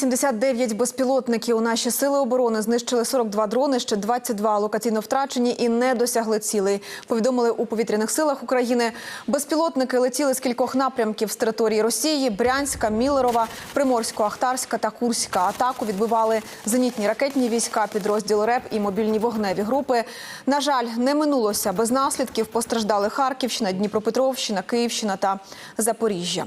79 безпілотників. у Наші сили оборони знищили 42 дрони, ще 22 локаційно втрачені і не досягли цілей. Повідомили у повітряних силах України. Безпілотники летіли з кількох напрямків з території Росії: Брянська, Мілерова, Приморсько-Ахтарська та Курська. Атаку відбивали зенітні ракетні війська, підрозділи РЕП і мобільні вогневі групи. На жаль, не минулося без наслідків. Постраждали Харківщина, Дніпропетровщина, Київщина та Запоріжжя.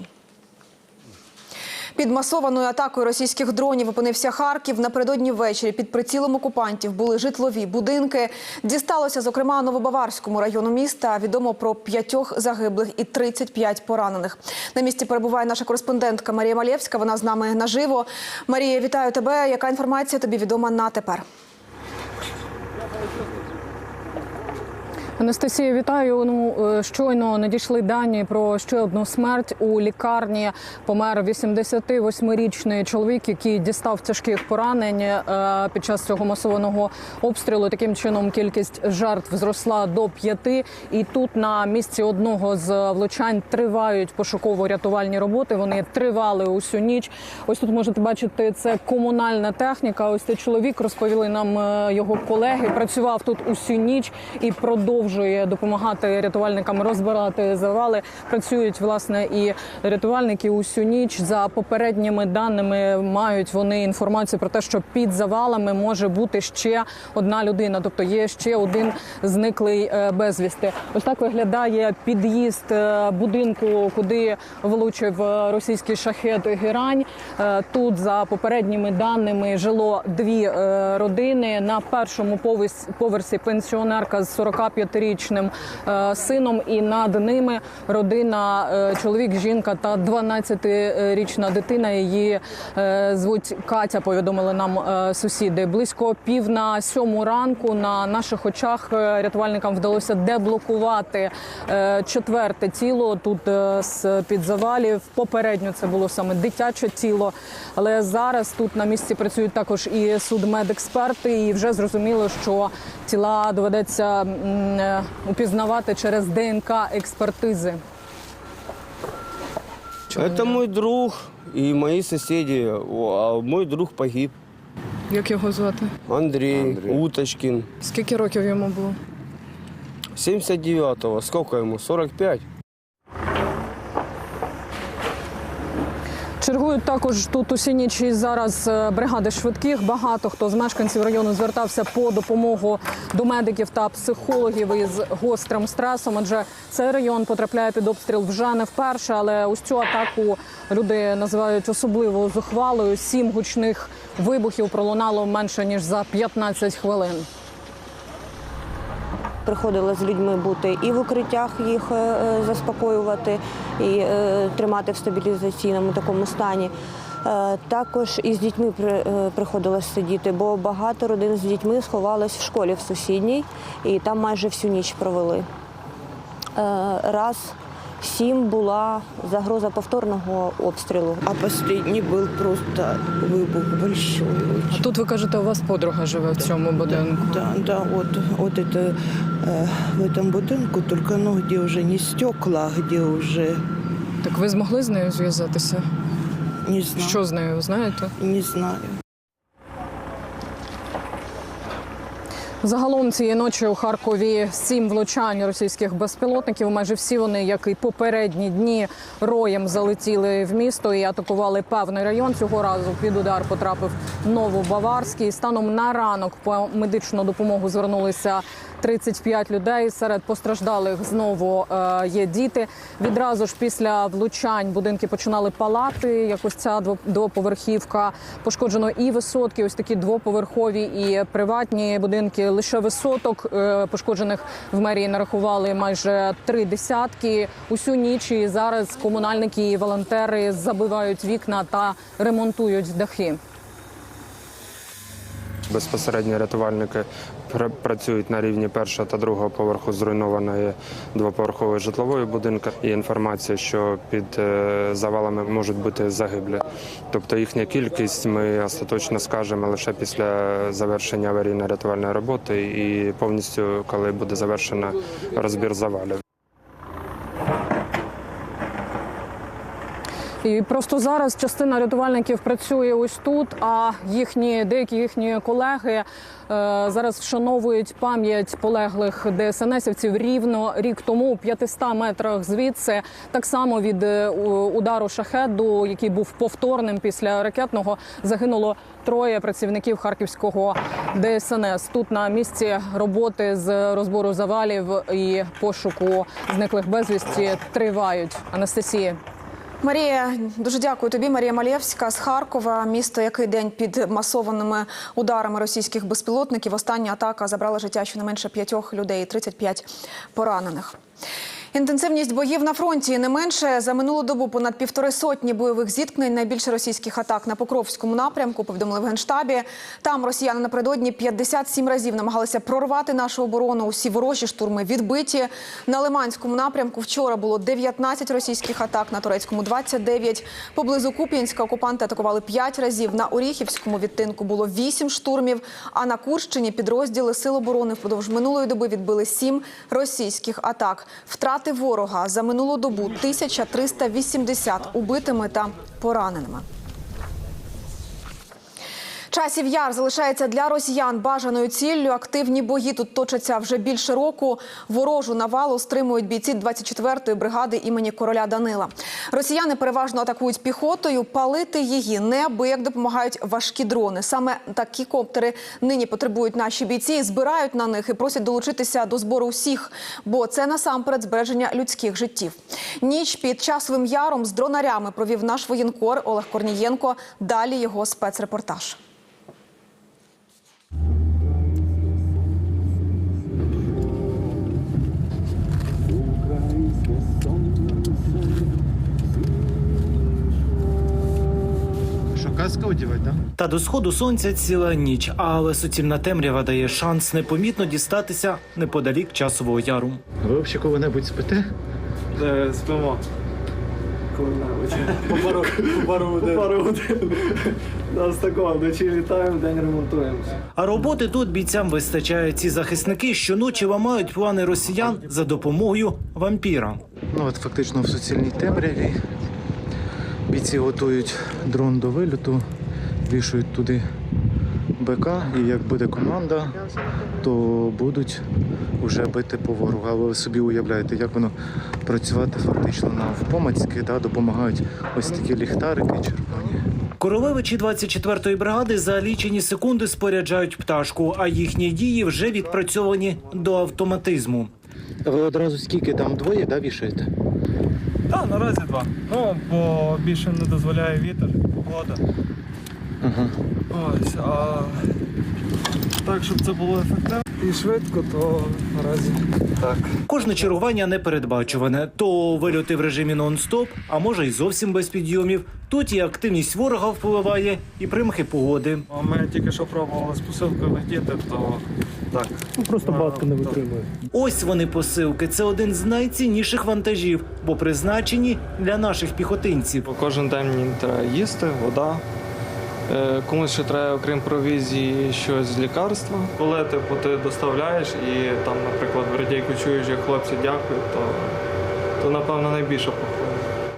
Під масованою атакою російських дронів опинився Харків. Напередодні ввечері під прицілом окупантів були житлові будинки. Дісталося, зокрема, Новобаварському району міста. Відомо про п'ятьох загиблих і 35 поранених. На місці перебуває наша кореспондентка Марія Малєвська. Вона з нами наживо. Марія, вітаю тебе. Яка інформація тобі відома на тепер? Анастасія, вітаю. Ну е, щойно надійшли дані про ще одну смерть у лікарні. Помер 88-річний чоловік, який дістав тяжких поранень е, під час цього масованого обстрілу. Таким чином кількість жертв зросла до п'яти. І тут на місці одного з влучань тривають пошуково-рятувальні роботи. Вони тривали усю ніч. Ось тут можете бачити, це комунальна техніка. Ось цей чоловік розповіли нам е, його колеги. Працював тут усю ніч і продовжує допомагати рятувальникам розбирати завали. Працюють власне і рятувальники усю ніч. За попередніми даними мають вони інформацію про те, що під завалами може бути ще одна людина, тобто є ще один зниклий е, безвісти. Ось так виглядає під'їзд е, будинку, куди влучив е, російський шахет герань. Тут за попередніми даними жило дві родини на першому поверсі пенсіонерка з 45 10-річним е, сином, і над ними родина е, чоловік, жінка та 12-річна дитина. Її е, звуть Катя. Повідомили нам сусіди. Близько пів на сьому ранку на наших очах рятувальникам вдалося деблокувати четверте тіло тут з під завалів. Попередньо це було саме дитяче тіло, але зараз тут на місці працюють також і судмедексперти, і вже зрозуміло, що тіла доведеться упізнавати через ДНК експертизи. Це мій друг і мої сусіди. А мій друг погиб. Як його звати? Андрій Уточкін. Скільки років йому було? 79-го. Сколько йому? 45? Чергують також тут усі ніч і зараз е, бригади швидких. Багато хто з мешканців району звертався по допомогу до медиків та психологів із гострим стресом. Адже цей район потрапляє під обстріл вже не вперше, але ось цю атаку люди називають особливо зухвалою. Сім гучних вибухів пролунало менше ніж за 15 хвилин. Приходили з людьми бути і в укриттях їх е, е, заспокоювати, і е, тримати в стабілізаційному такому стані. Також і з дітьми при- приходилось сидіти, бо багато родин з дітьми сховалось в школі в сусідній, і там майже всю ніч провели. Раз в сім була загроза повторного обстрілу. А последний был просто выбух большой очень. Тут ви кажете, у вас подруга живе в цьому будинку. Да, да, вот, вот это э, в этом будинку, только ну где уже не стекла, а где уже Так ви змогли з нею зв'язатися? не знаю. Що з нею знаєте? Не знаю. Загалом цієї ночі у Харкові сім влучань російських безпілотників. Майже всі вони, як і попередні дні, роєм залетіли в місто і атакували певний район. Цього разу під удар потрапив Новобаварський. Станом на ранок по медичну допомогу звернулися 35 людей. Серед постраждалих знову е, є діти. Відразу ж після влучань будинки починали палати. Якось ця двоповерхівка пошкоджено і висотки, ось такі двоповерхові і приватні будинки. Лише висоток е, пошкоджених в мерії нарахували майже три десятки. Усю ніч і зараз комунальники і волонтери забивають вікна та ремонтують дахи. Безпосередньо рятувальники працюють на рівні першого та другого поверху зруйнованої двоповерхової житлової будинку. Є інформація, що під е, завалами можуть бути загиблі. Тобто їхня кількість ми остаточно скажемо лише після завершення аварійно-рятувальної роботи і повністю, коли буде завершено розбір завалів. І просто зараз частина рятувальників працює ось тут. А їхні деякі їхні колеги е, зараз вшановують пам'ять полеглих ДСНСівців рівно рік тому, у 500 метрах звідси, так само від е, удару шахеду, який був повторним після ракетного, загинуло троє працівників харківського ДСНС. Тут на місці роботи з розбору завалів і пошуку зниклих безвісті тривають. Анастасія. Марія, дуже дякую тобі. Марія Малєвська з Харкова, місто, який день під масованими ударами російських безпілотників. Остання атака забрала життя щонайменше п'ятьох людей, 35 поранених. Інтенсивність боїв на фронті не менше за минулу добу понад півтори сотні бойових зіткнень. Найбільше російських атак на Покровському напрямку повідомили в генштабі. Там росіяни напередодні 57 разів намагалися прорвати нашу оборону. Усі ворожі штурми відбиті. На Лиманському напрямку вчора було 19 російських атак, на турецькому 29. Поблизу Куп'янська окупанти атакували 5 разів. На Оріхівському відтинку було 8 штурмів. А на Курщині підрозділи Сил оборони впродовж минулої доби відбили 7 російських атак. Втрати ворога за минулу добу 1380 убитими та пораненими. Часів яр залишається для росіян бажаною ціллю. Активні бої тут точаться вже більше року. Ворожу навалу стримують бійці 24-ї бригади імені короля Данила. Росіяни переважно атакують піхотою. Палити її неабияк допомагають важкі дрони. Саме такі коптери нині потребують наші бійці, збирають на них і просять долучитися до збору усіх, бо це насамперед збереження людських життів. Ніч під часовим яром з дронарями провів наш воєнкор Олег Корнієнко. Далі його спецрепортаж. Каску да? Та до сходу сонця ціла ніч, але суцільна темрява дає шанс непомітно дістатися неподалік часового яру. Ви взагалі коли-небудь спите? Спимо. Нас такого вночі літаємо, день ремонтуємося. А роботи тут бійцям вистачає. Ці захисники щоночі ламають плани росіян за допомогою вампіра. Ну от фактично в суцільній темряві. Бійці готують дрон до вильоту, вішують туди БК, і як буде команда, то будуть вже бити по ворогу. Але ви собі уявляєте, як воно працювати фактично навпомацьки, да, допомагають ось такі ліхтарики червоні. Королевичі 24-ї бригади за лічені секунди споряджають пташку, а їхні дії вже відпрацьовані до автоматизму. Ви одразу скільки там двоє да, вішаєте? Так, наразі два. Ну, бо більше не дозволяє вітер, погода. Ага. Ось, а так, щоб це було ефективно і швидко, то наразі так. Кожне чергування непередбачуване. То вильоти в режимі нон-стоп, а може й зовсім без підйомів. Тут і активність ворога впливає, і примхи погоди. Ми тільки що пробували з посилкою летіти, то так. Ну, просто батка не витримує. Ось вони посилки. Це один з найцінніших вантажів, бо призначені для наших піхотинців. Кожен день мені треба їсти, вода. Е, Комусь ще треба, окрім провізії, щось з лікарства. Коли типу, ти доставляєш і там, наприклад, в радійку чуєш, як хлопці дякують, то, то напевно найбільше.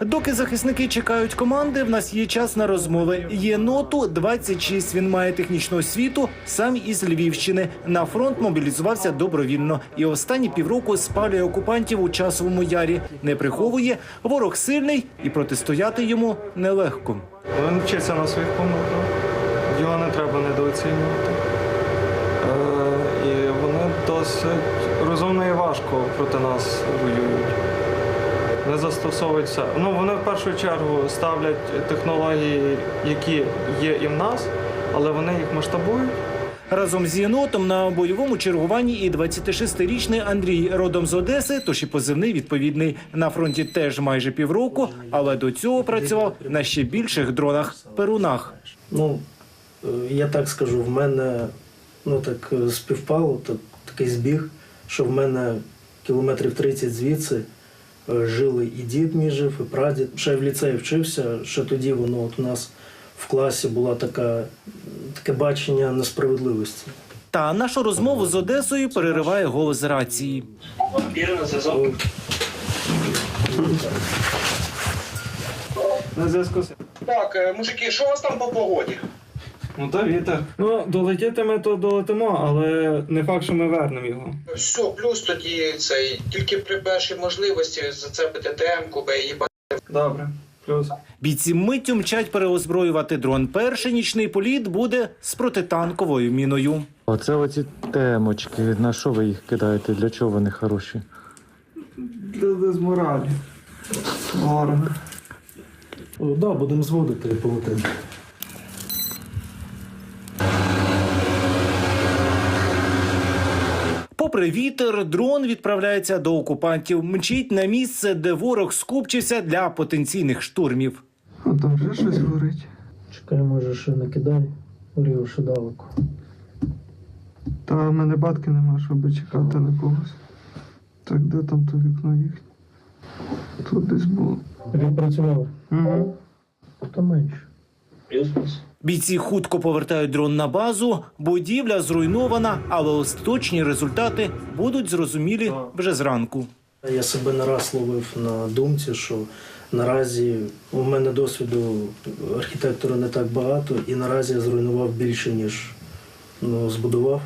Доки захисники чекають команди, в нас є час на розмови. Є ноту 26. Він має технічну освіту, сам із Львівщини. На фронт мобілізувався добровільно. І останні півроку спалює окупантів у часовому ярі. Не приховує ворог сильний і протистояти йому нелегко. Він вчиться на своїх помилках, його не треба недооцінювати. Е, і вони досить розумно і важко проти нас воюють. Не застосовують все. Ну, вони в першу чергу ставлять технології, які є і в нас, але вони їх масштабують. Разом з єнотом на бойовому чергуванні і 26-річний Андрій родом з Одеси, тож і позивний відповідний на фронті теж майже півроку, але до цього працював на ще більших дронах перунах. Ну, е, я так скажу, в мене ну, так е, співпало, так, такий збіг, що в мене кілометрів 30 звідси жили і дід мій жив, і прадід. Ще в ліцеї вчився, ще тоді воно от у нас в класі така, таке бачення несправедливості. Та нашу розмову з Одесою перериває голос з рації. На зв'язку. Так, е, мужики, що у вас там по погоді? Ну та вітер. Ну, долетіти ми то долетимо, але не факт, що ми вернемо його. Все, плюс тоді цей, тільки при першій можливості зацепити ТМ-ку, бо її Добре, плюс. Бійці миттю мчать переозброювати дрон. Перший нічний політ буде з протитанковою міною. Оце оці темочки. На що ви їх кидаєте? Для чого вони хороші? Для дезморалі. Ворога. О, да, будемо зводити і Попри вітер, дрон відправляється до окупантів. Мчить на місце, де ворог скупчився для потенційних штурмів. А там вже щось горить. Чекай, може, ще накидай, горів ще далеко. Та в мене батки нема, щоб чекати на когось. Так, де там то вікно їхнє? Тут десь було. Відпрацював. Угу. То менше. Плюс-плюс. Бійці хутко повертають дрон на базу. Будівля зруйнована, але остаточні результати будуть зрозумілі вже зранку. Я себе не раз ловив на думці, що наразі у мене досвіду архітектора не так багато, і наразі я зруйнував більше, ніж ну, збудував.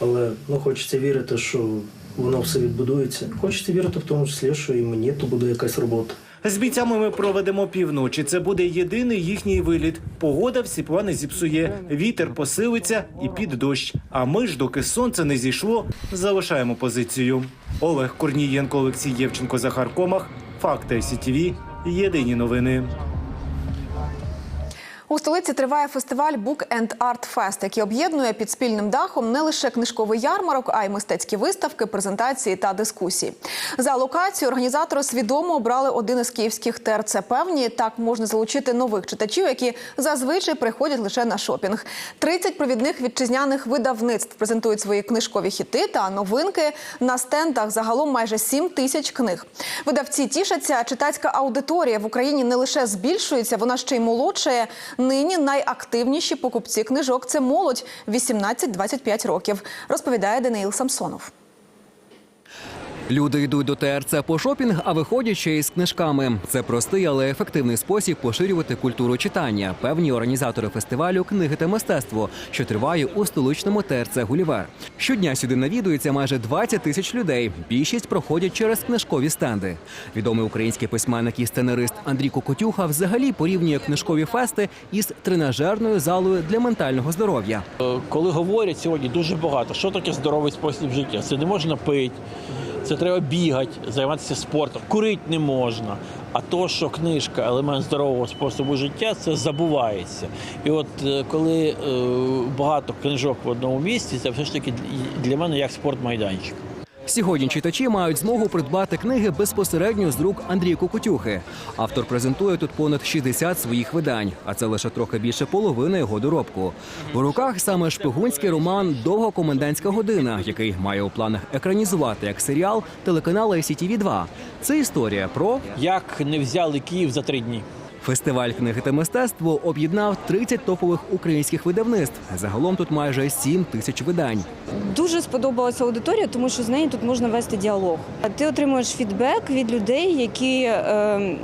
Але ну, хочеться вірити, що воно все відбудується. Хочеться вірити в тому числі, що і мені то буде якась робота. З бійцями ми проведемо півночі. Це буде єдиний їхній виліт. Погода всі плани зіпсує. Вітер посилиться і під дощ. А ми ж, доки сонце не зійшло, залишаємо позицію. Олег Корнієнко, Олексій Євченко, Захар Комах. Факти СІТВ. Єдині новини. У столиці триває фестиваль Book and Art Fest, який об'єднує під спільним дахом не лише книжковий ярмарок, а й мистецькі виставки, презентації та дискусії. За локацію організатори свідомо обрали один із київських ТРЦ певні. Так можна залучити нових читачів, які зазвичай приходять лише на шопінг. 30 провідних вітчизняних видавництв презентують свої книжкові хіти та новинки. На стендах загалом майже 7 тисяч книг. Видавці тішаться. Читацька аудиторія в Україні не лише збільшується, вона ще й молодшає. Нині найактивніші покупці книжок це молодь 18-25 років, розповідає Даниїл Самсонов. Люди йдуть до ТРЦ по шопінг, а виходять ще й з книжками. Це простий, але ефективний спосіб поширювати культуру читання. Певні організатори фестивалю книги та мистецтво, що триває у столичному ТРЦ Гулівер. Щодня сюди навідується майже 20 тисяч людей. Більшість проходять через книжкові стенди. Відомий український письменник і сценарист Андрій Кокотюха взагалі порівнює книжкові фести із тренажерною залою для ментального здоров'я. коли говорять сьогодні дуже багато, що таке здоровий спосіб життя. Це не можна пити, це треба бігати, займатися спортом, курити не можна. А то, що книжка елемент здорового способу життя, це забувається. І от е, коли е, багато книжок в одному місці, це все ж таки для мене як спортмайданчик. Сьогодні читачі мають змогу придбати книги безпосередньо з рук Андрія Кукутюхи. Автор презентує тут понад 60 своїх видань, а це лише трохи більше половини його доробку. У руках саме шпигунський роман Довга комендантська година, який має у планах екранізувати як серіал телеканалу ICTV 2 Це історія про Як не взяли Київ за три дні. Фестиваль книги та мистецтво об'єднав 30 топових українських видавництв. Загалом тут майже 7 тисяч видань. Дуже сподобалася аудиторія, тому що з нею тут можна вести діалог. Ти отримуєш фідбек від людей, які е,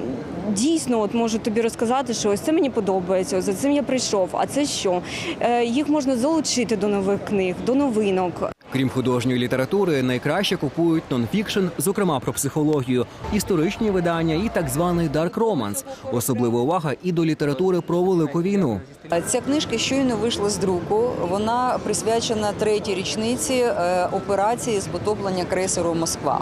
дійсно от можуть тобі розказати, що ось це мені подобається, за цим я прийшов. А це що? Е, їх можна залучити до нових книг, до новинок. Крім художньої літератури, найкраще купують нонфікшн, зокрема про психологію, історичні видання і так званий дарк романс. Особлива увага і до літератури про велику війну. Ця книжка щойно вийшла з друку. Вона присвячена третій річниці е, операції з потоплення крейсеру Москва.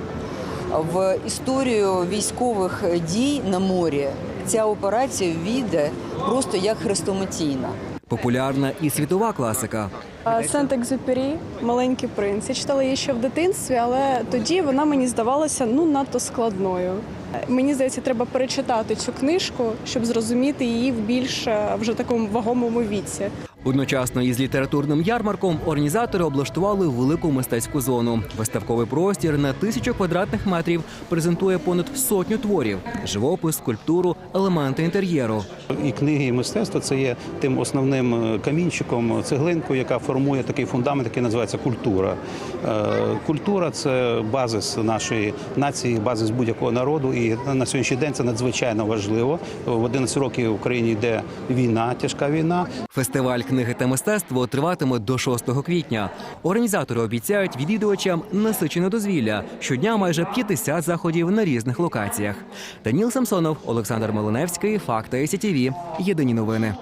В історію військових дій на морі ця операція війде просто як хрестоматійна. Популярна і світова класика. Сент-Екзюпері, маленький принц. Я читала її ще в дитинстві, але тоді вона мені здавалася ну надто складною. Мені здається, треба перечитати цю книжку, щоб зрозуміти її в більш е, вже такому вагомому віці. Одночасно із літературним ярмарком організатори облаштували велику мистецьку зону. Виставковий простір на тисячу квадратних метрів презентує понад сотню творів: живопис, скульптуру, елементи інтер'єру. І книги, і мистецтво це є тим основним е, камінчиком, цеглинкою, яка формує такий фундамент, який називається культура. Е, Культура це базис нашої нації, базис будь-якого народу. І на сьогоднішній день це надзвичайно важливо. В 11 років в Україні йде війна, тяжка війна. Фестиваль книги та мистецтво триватиме до 6 квітня. Організатори обіцяють відвідувачам насичене дозвілля. Щодня майже 50 заходів на різних локаціях. Даніл Самсонов, Олександр Малиневський, Факти СІТІВІ. Єдині новини.